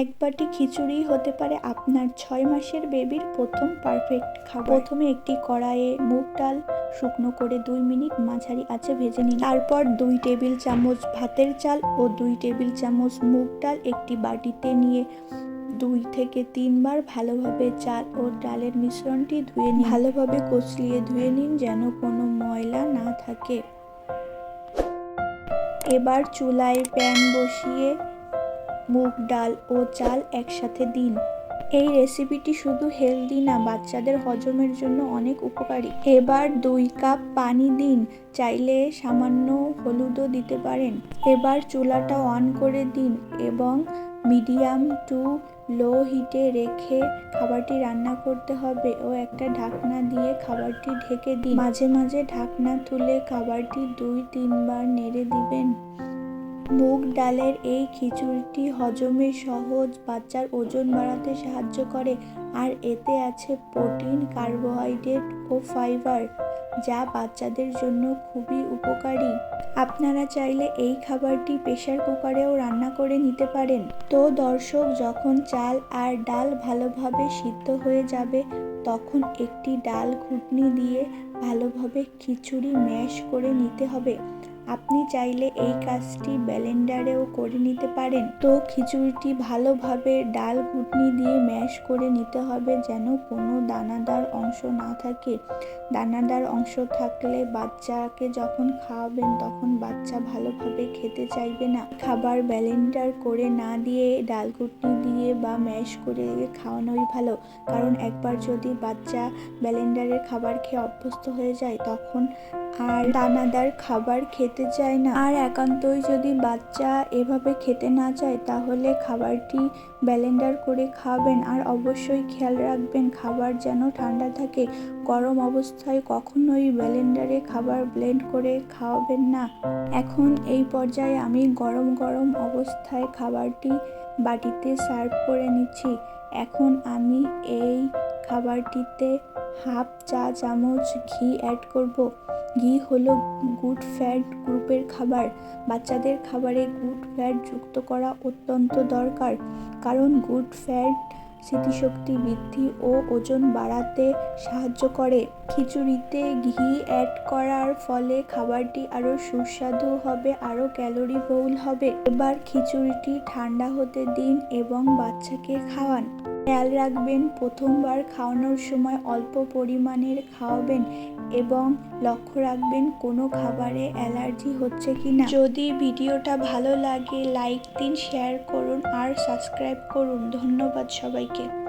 এক বাটি খিচুড়ি হতে পারে আপনার ছয় মাসের বেবির প্রথম পারফেক্ট খাবার। প্রথমে একটি কড়াইয়ে মুগ ডাল শুকনো করে দুই মিনিট মাঝারি আঁচে ভেজে নিন। তারপর দুই টেবিল চামচ ভাতের চাল ও দুই টেবিল চামচ মুগ ডাল একটি বাটিতে নিয়ে দুই থেকে তিনবার ভালোভাবে চাল ও ডালের মিশ্রণটি ধুয়ে নিন। ভালোভাবে কচলিয়ে ধুয়ে নিন যেন কোনো ময়লা না থাকে। এবার চুলায় প্যান বসিয়ে মুগ ডাল ও চাল একসাথে দিন। এই রেসিপিটি শুধু হেলদি না, বাচ্চাদের হজমের জন্য অনেক উপকারী। এবার দুই কাপ পানি দিন, চাইলে সামান্য হলুদও দিতে পারেন। এবার চুলাটা অন করে দিন এবং মিডিয়াম টু লো হিটে রেখে খাবারটি রান্না করতে হবে ও একটা ঢাকনা দিয়ে খাবারটি ঢেকে দিন। মাঝে মাঝে ঢাকনা তুলে খাবারটি দুই তিনবার নেড়ে দিবেন। মুগ ডালের এই খিচুড়িটি হজমে সহজ, বাচ্চার ওজন বাড়াতে সাহায্য করে, আর এতে আছে প্রোটিন, কার্বোহাইড্রেট ও ফাইবার, যা বাচ্চাদের জন্য খুবই উপকারী। আপনারা চাইলে এই খাবারটি প্রেশার কুকারেও রান্না করে নিতে পারেন। তো দর্শক, যখন চাল আর ডাল ভালোভাবে সিদ্ধ হয়ে যাবে, তখন একটি ডাল ঘুটনি দিয়ে ভালোভাবে খিচুড়ি ম্যাশ করে নিতে হবে। আপনি চাইলে এই কাজটি ব্যালেন্ডারেও করে নিতে পারেন। তো খিচুড়িটি ভালোভাবে ডাল ঘুটনি দিয়ে ম্যাশ করে নিতে হবে যেন কোনো দানাদার অংশ না থাকে। দানাদার অংশ থাকলে বাচ্চাকে যখন খাওয়াবেন তখন বাচ্চা ভালোভাবে খেতে চাইবে না। খাবার ব্যালেন্ডার করে না দিয়ে ডাল ঘুটনি দিয়ে বা ম্যাশ করে খাওয়ানোই ভালো। কারণ একবার যদি বাচ্চা ব্যালেন্ডারের খাবার খেয়ে অভ্যস্ত হয়ে যায় তখন আর দানাদার খাবার খেতে চায় না। আর একান্তই যদি বাচ্চা এভাবে খেতে না চায়, তাহলে খাবারটি ব্যালেন্ডার করে খাবেন। আর অবশ্যই খেয়াল রাখবেন, খাবার যেন ঠান্ডা থাকে। গরম অবস্থায় কখনোই ব্যালেন্ডারে খাবার ব্লেন্ড করে খাওয়াবেন না। এখন এই পর্যায়ে আমি গরম গরম অবস্থায় খাবারটি বাটিতে সার্ভ করে নিচ্ছি। এখন আমি এই খাবারটিতে হাফ চা চামচ ঘি অ্যাড করব। ঘি হলো গুড ফ্যাট গ্রুপের খাবার। বাচ্চাদের খাবারে গুড ফ্যাট যুক্ত করা অত্যন্ত দরকার। কারণ গুড ফ্যাট স্মৃতিশক্তি বৃদ্ধি ও ওজন বাড়াতে সাহায্য করে। খিচুড়িতে ঘি অ্যাড করার ফলে খাবারটি আরও সুস্বাদু হবে আরও ক্যালোরি বহুল হবে। এবার খিচুড়িটি ঠান্ডা হতে দিন এবং বাচ্চাকে খাওয়ান। খেয়াল রাখবেন, প্রথমবার খাওয়ানোর সময় অল্প পরিমাণের খাওয়াবেন এবং লক্ষ্য রাখবেন কোনো খাবারে অ্যালার্জি হচ্ছে কি না যদি ভিডিওটা ভালো লাগে, লাইক দিন, শেয়ার করুন আর সাবস্ক্রাইব করুন। ধন্যবাদ সবাইকে।